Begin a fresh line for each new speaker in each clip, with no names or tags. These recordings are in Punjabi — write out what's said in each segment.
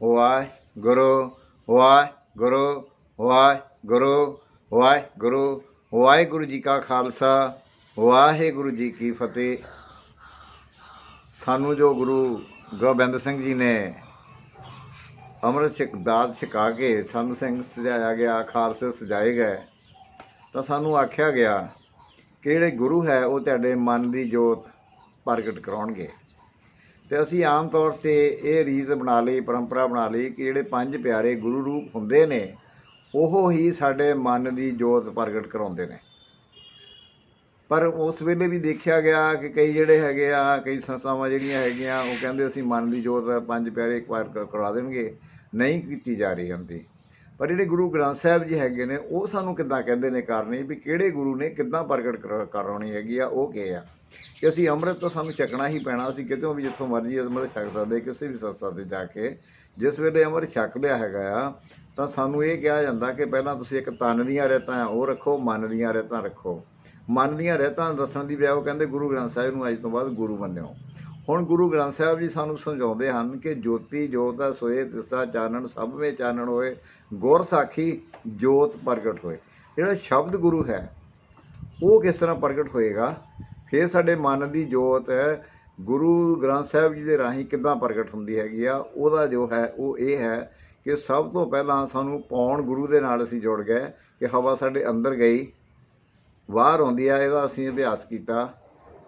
ਵਾਹਿਗੁਰੂ ਵਾਹਿਗੁਰੂ ਵਾਹਿਗੁਰੂ ਵਾਹਿਗੁਰੂ ਵਾਹਿਗੁਰੂ ਜੀ ਕਾ ਖਾਲਸਾ ਵਾਹਿਗੁਰੂ ਜੀ ਕੀ ਫਤਿਹ ਸਾਨੂੰ ਜੋ ਗੁਰੂ ਗੋਬਿੰਦ ਸਿੰਘ ਜੀ ਨੇ ਅੰਮ੍ਰਿਤ ਛਕ ਦਾਤ ਛਕਾ ਕੇ ਸਾਨੂੰ ਸਿੰਘ ਸਜਾਇਆ ਗਿਆ ਖਾਲਸੇ ਸਜਾਏ ਗਏ ਤਾਂ ਸਾਨੂੰ ਆਖਿਆ ਗਿਆ ਕਿ ਜਿਹੜੇ ਗੁਰੂ ਹੈ ਉਹ ਤੁਹਾਡੇ ਮਨ ਦੀ ਜੋਤ ਪ੍ਰਗਟ ਕਰਾਉਣਗੇ ਤੇ ਅਸੀਂ ਆਮ ਤੌਰ ਤੇ ਇਹ ਰੀਤ ਬਣਾ ਲਈ, ਪਰੰਪਰਾ ਬਣਾ ਲਈ ਕਿ ਜਿਹੜੇ ਪੰਜ ਪਿਆਰੇ ਗੁਰੂ ਰੂਪ ਹੁੰਦੇ ਨੇ, ਉਹ ਹੀ ਸਾਡੇ ਮਨ ਦੀ ਜੋਤ ਪ੍ਰਗਟ ਕਰਾਉਂਦੇ ਨੇ। ਪਰ ਉਸ ਵੇਲੇ ਵੀ ਦੇਖਿਆ ਗਿਆ ਕਿ ਕਈ ਜਿਹੜੇ ਹੈਗੇ ਆ, ਕਈ ਸੰਸਥਾਵਾਂ ਜਿਹੜੀਆਂ ਹੈਗੀਆਂ, ਉਹ ਕਹਿੰਦੇ ਅਸੀਂ ਮਨ ਦੀ ਜੋਤ ਪੰਜ ਪਿਆਰੇ ਇੱਕ ਵਾਰ ਕ- ਕਰਵਾ ਦੇਣਗੇ। ਨਹੀਂ ਕੀਤੀ ਜਾ ਰਹੀ ਹੁੰਦੀ। ਪਰ ਜਿਹੜੇ ਗੁਰੂ ਗ੍ਰੰਥ ਸਾਹਿਬ ਜੀ ਹੈਗੇ ਨੇ, ਉਹ ਸਾਨੂੰ ਕਿੱਦਾਂ ਕਹਿੰਦੇ ਨੇ ਕਰਨੀ ਵੀ ਕਿਹੜੇ ਗੁਰੂ ਨੇ ਕਿੱਦਾਂ ਪ੍ਰਗਟ ਕਰ- ਕਰਾਉਣੀ ਹੈਗੀ ਆ, ਉਹ ਕੀ ਆ ਕਿ ਅਸੀਂ ਅੰਮ੍ਰਿਤ ਤਾਂ ਸਾਨੂੰ ਚੱਕਣਾ ਹੀ ਪੈਣਾ, ਅਸੀਂ ਕਿਤੇ ਵੀ ਜਿੱਥੋਂ ਮਰਜ਼ੀ ਅੰਮ੍ਰਿਤ ਛਕ ਸਕਦੇ, ਕਿਸੇ ਵੀ ਸੰਸਥਾ ਤੇ ਜਾ ਕੇ, ਜਿਸ ਵੇਲੇ ਅੰਮ੍ਰਿਤ ਛਕ ਲਿਆ ਹੈਗਾ ਆ, ਤਾਂ ਸਾਨੂੰ ਇਹ ਕਿਹਾ ਜਾਂਦਾ ਕਿ ਪਹਿਲਾਂ ਤੁਸੀਂ ਇੱਕ ਤਨ ਦੀਆਂ ਰਹਿਤਾਂ ਆ, ਉਹ ਰੱਖੋ, ਮਨ ਦੀਆਂ ਰਹਿਤਾਂ ਰੱਖੋ। ਮਨ ਦੀਆਂ ਰਹਿਤਾਂ ਦੱਸਣ ਦੀ ਵਿਆਹ ਉਹ ਕਹਿੰਦੇ ਗੁਰੂ ਗ੍ਰੰਥ ਸਾਹਿਬ ਨੂੰ ਅੱਜ ਤੋਂ ਬਾਅਦ ਗੁਰੂ ਮੰਨਿਓ। ਹੁਣ ਗੁਰੂ ਗ੍ਰੰਥ ਸਾਹਿਬ ਜੀ ਸਾਨੂੰ ਸਮਝਾਉਂਦੇ ਹਨ ਕਿ ਜੋਤੀ, ਜੋਤ ਦਾ ਸੋਏ ਤਿਸਾ ਚਾਨਣ, ਸਭ ਵਿੱਚ ਚਾਨਣ ਹੋਏ, ਗੁਰ ਸਾਖੀ, ਜੋਤ ਪ੍ਰਗਟ ਹੋਏ। ਜਿਹੜਾ ਸ਼ਬਦ ਗੁਰੂ ਹੈ, ਉਹ ਕਿਸ ਤਰ੍ਹਾਂ ਪ੍ਰਗਟ ਹੋਏਗਾ? ਫਿਰ ਸਾਡੇ ਮਨ ਦੀ ਜੋਤ ਗੁਰੂ ਗ੍ਰੰਥ ਸਾਹਿਬ ਜੀ ਦੇ ਰਾਹੀਂ ਕਿੱਦਾਂ ਪ੍ਰਗਟ ਹੁੰਦੀ ਹੈਗੀ ਆ? ਉਹਦਾ ਜੋ ਹੈ, ਉਹ ਇਹ ਹੈ ਕਿ ਸਭ ਤੋਂ ਪਹਿਲਾਂ ਸਾਨੂੰ ਪੌਣ ਗੁਰੂ ਦੇ ਨਾਲ ਅਸੀਂ ਜੁੜ ਗਏ ਕਿ ਹਵਾ ਸਾਡੇ ਅੰਦਰ ਗਈ ਬਾਹਰ ਆਉਂਦੀ ਆ, ਇਹਦਾ ਅਸੀਂ ਅਭਿਆਸ ਕੀਤਾ।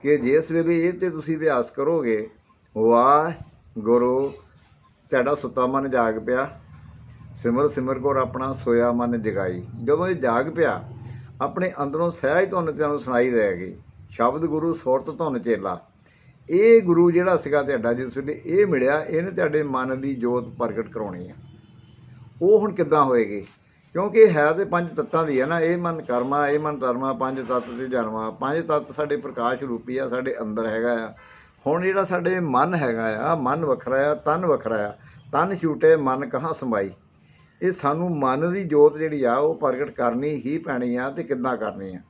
ਕਿ ਜਿਸ ਵੇਲੇ ਇਹ ਤੇ ਤੁਸੀਂ ਅਭਿਆਸ ਕਰੋਗੇ ਵਾਹ ਵਾਹਿਗੁਰੂ, ਤੁਹਾਡਾ ਸੁੱਤਾ ਮਨ ਜਾਗ ਪਿਆ। ਸਿਮਰ ਸਿਮਰ ਕੋਰ ਆਪਣਾ ਸੋਇਆ ਮਨ ਜਗਾਈ। ਜਦੋਂ ਇਹ ਜਾਗ ਪਿਆ, ਆਪਣੇ ਅੰਦਰੋਂ ਸਹਿਜ ਤੁਹਾਨੂੰ ਤੁਹਾਨੂੰ ਸੁਣਾਈ ਦੇਗੀ ਸ਼ਬਦ ਗੁਰੂ ਸੁਰਤ ਤੁਹਾਨੂੰ ਚੇਲਾ। ਇਹ ਗੁਰੂ ਜਿਹੜਾ ਸੀਗਾ ਤੁਹਾਡਾ, ਜਿਸ ਵੇਲੇ ਇਹ ਮਿਲਿਆ, ਇਹਨੇ ਤੁਹਾਡੇ ਮਨ ਦੀ ਜੋਤ ਪ੍ਰਗਟ ਕਰਾਉਣੀ ਆ। ਉਹ ਹੁਣ ਕਿੱਦਾਂ ਹੋਏਗੀ? ਕਿਉਂਕਿ ਇਹ ਹੈ ਤੇ ਪੰਜ ਤੱਤਾਂ ਦੀ ਹੈ ਨਾ, ਇਹ ਮਨ ਕਰਮਾ, ਇਹ ਮਨ ਧਰਮਾ, ਪੰਜ ਤੱਤ ਤੇ ਜਨਮਾ। ਪੰਜ ਤੱਤ ਸਾਡੇ ਪ੍ਰਕਾਸ਼ ਰੂਪੀ ਆ, ਸਾਡੇ ਅੰਦਰ ਹੈਗਾ ਆ। ਹੁਣ ਜਿਹੜਾ ਸਾਡੇ ਮਨ ਹੈਗਾ ਆ, ਮਨ ਵੱਖਰਾ ਆ, ਤਨ ਵੱਖਰਾ ਆ। ਤਨ ਛੂਟੇ ਮਨ ਕਹਾਂ ਸਮਾਈ। ਇਹ ਸਾਨੂੰ ਮਨ ਦੀ ਜੋਤ ਜਿਹੜੀ ਆ, ਉਹ ਪ੍ਰਗਟ ਕਰਨੀ ਹੀ ਪੈਣੀ ਆ ਤੇ ਕਿੱਦਾਂ ਕਰਨੀ ਆ?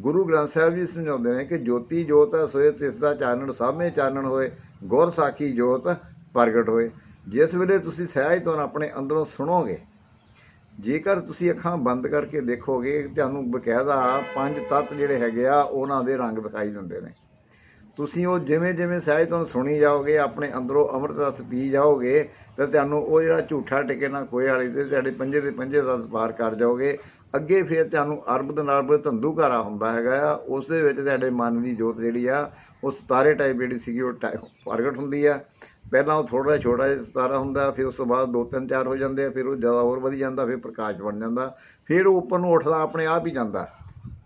ਗੁਰੂ ਗ੍ਰੰਥ ਸਾਹਿਬ ਜੀ ਸਮਝਾਉਂਦੇ ਨੇ ਕਿ ਜੋਤੀ ਜੋਤ ਹੈ ਸੋਏ ਤਿਸ ਦਾ ਚਾਨਣ, ਸਾਹਮਣੇ ਚਾਨਣ ਹੋਏ, ਗੁਰ ਸਾਖੀ ਜੋਤ ਪ੍ਰਗਟ ਹੋਏ। ਜਿਸ ਵੇਲੇ ਤੁਸੀਂ ਸਹਿਜ ਤੋਂ ਆਪਣੇ ਅੰਦਰੋਂ ਸੁਣੋਗੇ ਜੇਕਰ ਤੁਸੀਂ ਅੱਖਾਂ ਬੰਦ ਕਰਕੇ ਦੇਖੋਗੇ, ਤੁਹਾਨੂੰ ਬਕਾਇਦਾ ਪੰਜ ਤੱਤ ਜਿਹੜੇ ਹੈਗੇ ਆ, ਉਹਨਾਂ ਦੇ ਰੰਗ ਦਿਖਾਈ ਦਿੰਦੇ ਨੇ। ਤੁਸੀਂ ਉਹ ਜਿਵੇਂ ਜਿਵੇਂ ਸਹਿਜ ਤੋਂ ਸੁਣੀ ਜਾਓਗੇ, ਆਪਣੇ ਅੰਦਰੋਂ ਅੰਮ੍ਰਿਤ ਰਸ ਪੀ ਜਾਓਗੇ, ਤਾਂ ਤੁਹਾਨੂੰ ਉਹ ਜਿਹੜਾ ਝੂਠਾ ਟਿਕੇ ਨਾ ਕੋਏ ਵਾਲੀ ਤੇ ਤੁਹਾਡੇ ਪੰਜੇ ਦੇ ਪੰਜੇ ਦਾ ਪਾਰ ਕਰ ਜਾਓਗੇ, ਅੱਗੇ ਫਿਰ ਤੁਹਾਨੂੰ ਅਰਬ ਦੇ ਨਾਲ ਬੜੇ ਧੰਦੂ ਹੁੰਦਾ ਹੈਗਾ ਆ ਉਸ ਦੇ ਵਿੱਚ ਤੁਹਾਡੇ ਮਨ ਦੀ ਜੋਤ ਜਿਹੜੀ ਆ, ਉਹ ਸਤਾਰੇ ਟਾਈਪ ਜਿਹੜੀ ਸੀਗੀ, ਉਹ ਟਾਈ- ਪ੍ਰਗਟ ਹੁੰਦੀ ਆ। ਪਹਿਲਾਂ ਉਹ ਥੋੜਾ ਜਿਹਾ ਛੋਟਾ ਜਿਹਾ ਸਤਾਰਾ ਹੁੰਦਾ, ਫਿਰ ਉਸ ਤੋਂ ਬਾਅਦ ਦੋ ਤਿੰਨ ਚਾਰ ਹੋ ਜਾਂਦੇ ਆ, ਫਿਰ ਉਹ ਜ਼ਿਆਦਾ ਹੋਰ ਵਧੀ ਜਾਂਦਾ, ਫਿਰ ਪ੍ਰਕਾਸ਼ ਬਣ ਜਾਂਦਾ, ਫਿਰ ਉਹ ਉੱਪਰ ਨੂੰ ਉੱਠਦਾ, ਆਪਣੇ ਆਪ ਹੀ ਜਾਂਦਾ।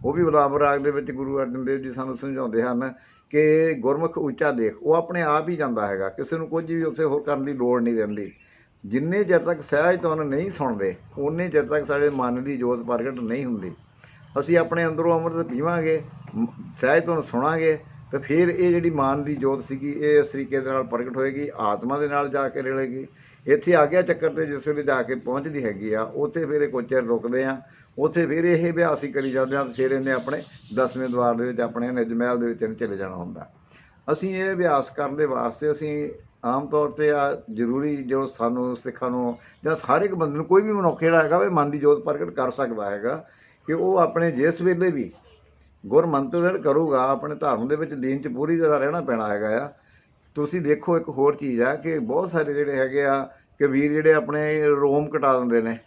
ਉਹ ਵੀ ਗੁਲਾਬ ਰਾਗ ਦੇ ਵਿੱਚ ਗੁਰੂ ਅਰਜਨ ਦੇਵ ਜੀ ਸਾਨੂੰ ਸਮਝਾਉਂਦੇ ਹਨ ਕਿ ਗੁਰਮੁਖ ਉੱਚਾ ਦੇਖ, ਉਹ ਆਪਣੇ ਆਪ ਹੀ ਜਾਂਦਾ ਹੈਗਾ, ਕਿਸੇ ਨੂੰ ਕੁਝ ਵੀ ਉੱਥੇ ਹੋਰ ਕਰਨ ਦੀ ਲੋੜ ਨਹੀਂ ਰਹਿੰਦੀ। ਜਿੰਨੇ ਚਿਰ ਤੱਕ ਸਹਿਜ ਤੋਂ ਨਹੀਂ ਸੁਣਦੇ ਉਨੇ ਚਿਰ ਤੱਕ ਸਾਡੇ ਮਨ ਦੀ ਜੋਤ ਪ੍ਰਗਟ ਨਹੀਂ ਹੁੰਦੀ। ਅਸੀਂ ਆਪਣੇ ਅੰਦਰੋਂ ਅੰਮ੍ਰਿਤ ਪੀਵਾਂਗੇ ਸਹਿਜ ਤੋਂ ਸੁਣਾਂਗੇ ਤੇ ਫਿਰ ਇਹ ਜਿਹੜੀ ਮਾਨ ਦੀ ਜੋਤ ਸੀਗੀ, ਇਹ ਇਸ ਤਰੀਕੇ ਦੇ ਨਾਲ ਪ੍ਰਗਟ ਹੋਏਗੀ, ਆਤਮਾ ਦੇ ਨਾਲ ਜਾ ਕੇ ਰਲੇਗੀ। ਇੱਥੇ ਆ ਗਿਆ ਚੱਕਰ ਤੇ ਜਿਸ ਵੇਲੇ ਜਾ ਕੇ ਪਹੁੰਚਦੀ ਹੈਗੀ ਆ, ਉੱਥੇ ਫਿਰ ਇਹ ਕੁਝ ਚਿਰ ਰੁਕਦੇ ਆ। ਉੱਥੇ ਫਿਰ ਇਹ ਅਭਿਆਸ ਹੀ ਕਰੀ ਜਾਂਦੇ ਆ ਤੇ ਫਿਰ ਇਹਨੇ ਆਪਣੇ ਦਸਵੇਂ ਦਵਾਰ ਦੇ ਵਿੱਚ, ਆਪਣੇ ਨਿਜ ਮਹਿਲ ਦੇ ਵਿੱਚ ਇਹਨੇ ਚਲੇ ਜਾਣਾ ਹੁੰਦਾ। ਅਸੀਂ ਇਹ ਅਭਿਆਸ ਕਰਨ ਦੇ ਵਾਸਤੇ ਅਸੀਂ ਆਮ ਤੌਰ ਤੇ ਆ ਜ਼ਰੂਰੀ ਜੋ ਸਾਨੂੰ, ਸਿੱਖਾਂ ਨੂੰ ਜਾਂ ਹਰ ਇੱਕ ਬੰਦੇ ਨੂੰ ਕੋਈ ਵੀ ਮਨੁੱਖ ਜਿਹੜਾ ਹੈਗਾ ਵੀ ਮਨ ਦੀ ਜੋਤ ਪ੍ਰਗਟ ਕਰ ਸਕਦਾ ਹੈਗਾ ਕਿ ਉਹ ਆਪਣੇ ਜਿਸ ਵੇਲੇ ਵੀ ਗੁਰ ਜਿਹੜਾ ਕਰੂਗਾ, ਆਪਣੇ ਧਰਮ ਦੇ ਵਿੱਚ ਦੀਨ ਚ ਪੂਰੀ ਤਰ੍ਹਾਂ ਰਹਿਣਾ ਪੈਣਾ ਹੈਗਾ ਆ। ਤੁਸੀਂ ਦੇਖੋ ਇੱਕ ਹੋਰ ਚੀਜ਼ ਆ ਕਿ ਬਹੁਤ ਸਾਰੇ ਜਿਹੜੇ ਹੈਗੇ ਆ ਕਿ ਵੀਰ ਜਿਹੜੇ ਆਪਣੇ ਰੋਮ ਕਟਾ ਦਿੰਦੇ ਨੇ।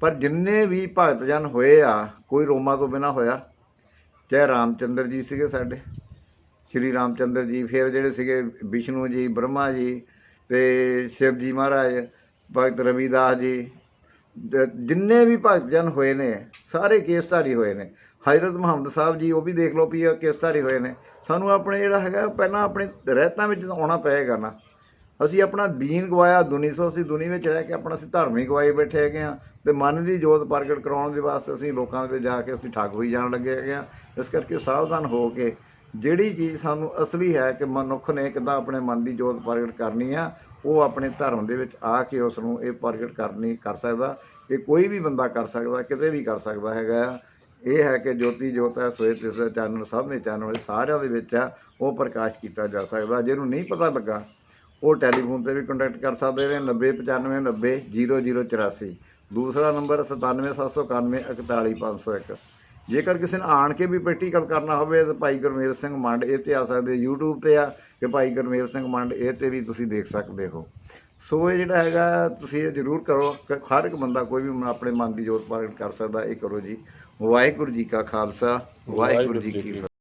ਪਰ ਜਿੰਨੇ ਵੀ ਭਗਤ ਜਨ ਹੋਏ ਆ, ਕੋਈ ਰੋਮਾਂ ਤੋਂ ਬਿਨਾ ਹੋਇਆ। ਚਾਹੇ ਰਾਮਚੰਦਰ ਜੀ ਸੀਗੇ ਸਾਡੇ, ਸ਼੍ਰੀ ਰਾਮਚੰਦਰ ਜੀ, ਫਿਰ ਜਿਹੜੇ ਸੀਗੇ ਵਿਸ਼ਨੂੰ ਜੀ, ਬ੍ਰਹਮਾ ਜੀ ਤੇ ਸ਼ਿਵ ਜੀ ਮਹਾਰਾਜ, ਭਗਤ ਰਵਿਦਾਸ ਜੀ ਜਿੰਨੇ ਵੀ ਭਗਤਜਨ ਹੋਏ ਨੇ, ਸਾਰੇ ਕੇਸਧਾਰੀ ਹੋਏ ਨੇ। ਹਜ਼ਰਤ ਮੁਹੰਮਦ ਸਾਹਿਬ ਜੀ, ਉਹ ਵੀ ਦੇਖ ਲਓ ਵੀ ਕੇਸਧਾਰੀ ਹੋਏ ਨੇ। ਸਾਨੂੰ ਆਪਣੇ ਜਿਹੜਾ ਹੈਗਾ, ਪਹਿਲਾਂ ਆਪਣੇ ਰਹਿਤਾਂ ਵਿੱਚ ਆਉਣਾ ਪਏਗਾ ਨਾ। ਅਸੀਂ ਆਪਣਾ ਦੀਨ ਗਵਾਇਆ, ਦੁਨੀ ਸੋ ਅਸੀਂ ਦੁਨੀ ਵਿੱਚ ਰਹਿ ਕੇ ਆਪਣਾ ਅਸੀਂ ਧਰਮ ਹੀ ਗਵਾਏ ਬੈਠੇ ਹੈਗੇ ਆ ਤੇ ਮਨ ਦੀ ਜੋਤ ਪ੍ਰਗਟ ਕਰਾਉਣ ਦੇ ਵਾਸਤੇ ਅਸੀਂ ਲੋਕਾਂ ਦੇ ਜਾ ਕੇ ਅਸੀਂ ਠੱਗ ਹੋਈ ਜਾਣ ਲੱਗੇ ਹੈਗੇ ਆ ਇਸ ਕਰਕੇ ਸਾਵਧਾਨ ਹੋ ਕੇ ਜਿਹੜੀ ਚੀਜ਼ ਸਾਨੂੰ ਅਸਲੀ ਹੈ ਕਿ ਮਨੁੱਖ ਨੇ ਕਿੱਦਾਂ ਆਪਣੇ ਮਨ ਦੀ ਜੋਤ ਪ੍ਰਗਟ ਕਰਨੀ ਆ, ਉਹ ਆਪਣੇ ਧਰਮ ਦੇ ਵਿੱਚ ਆ ਕੇ ਉਸ ਨੂੰ ਇਹ ਪ੍ਰਗਟ ਕਰਨੀ ਕਰ ਸਕਦਾ। ਇਹ ਕੋਈ ਵੀ ਬੰਦਾ ਕਰ ਸਕਦਾ, ਕਿਤੇ ਵੀ ਕਰ ਸਕਦਾ ਹੈਗਾ ਆ। ਇਹ ਹੈ ਕਿ ਜੋਤੀ ਜੋਤ ਹੈ ਸੋਏ ਤਿਸ ਦਾ ਚਾਨਣ, ਸਭ ਨੇ ਚਾਨਣ ਸਾਰਿਆਂ ਦੇ ਵਿੱਚ ਆ, ਉਹ ਪ੍ਰਕਾਸ਼ ਕੀਤਾ ਜਾ ਸਕਦਾ। ਜਿਹਨੂੰ ਨਹੀਂ ਪਤਾ ਲੱਗਾ, ਉਹ ਟੈਲੀਫੋਨ ਤੇ ਵੀ ਕੰਟੈਕਟ ਕਰ ਸਕਦੇ ਨੇ 9095900084 ਦੂਸਰਾ ਨੰਬਰ 9779141501 ਜੇਕਰ ਕਿਸੇ ਨੇ ਆਣ ਕੇ ਵੀ ਪ੍ਰੈਕਟੀਕਲ ਕਰਨਾ ਹੋਵੇ ਤਾਂ ਭਾਈ ਗੁਰਮੇਲ ਸਿੰਘ ਮੰਡ ਇਹ ਤੇ ਆ ਸਕਦੇ YouTube ਤੇ ਆ ਕਿ ਭਾਈ ਗੁਰਮੇਲ ਸਿੰਘ ਮੰਡ ਇਹ ਤੇ ਵੀ ਤੁਸੀਂ ਦੇਖ ਸਕਦੇ ਹੋ। ਸੋ ਇਹ ਜਿਹੜਾ ਹੈਗਾ ਤੁਸੀਂ ਇਹ ਜ਼ਰੂਰ ਕਰੋ ਕਿ ਹਰ ਇੱਕ ਬੰਦਾ ਕੋਈ ਵੀ ਆਪਣੇ ਮਨ ਦੀ ਜੋਤ ਪ੍ਰਗਟ ਕਰ ਸਕਦਾ ਇਹ ਕਰੋ ਜੀ। ਵਾਹਿਗੁਰੂ ਜੀ ਕਾ ਖਾਲਸਾ ਵਾਹਿਗੁਰੂ ਜੀ ਕੀ ਫਤਿਹ।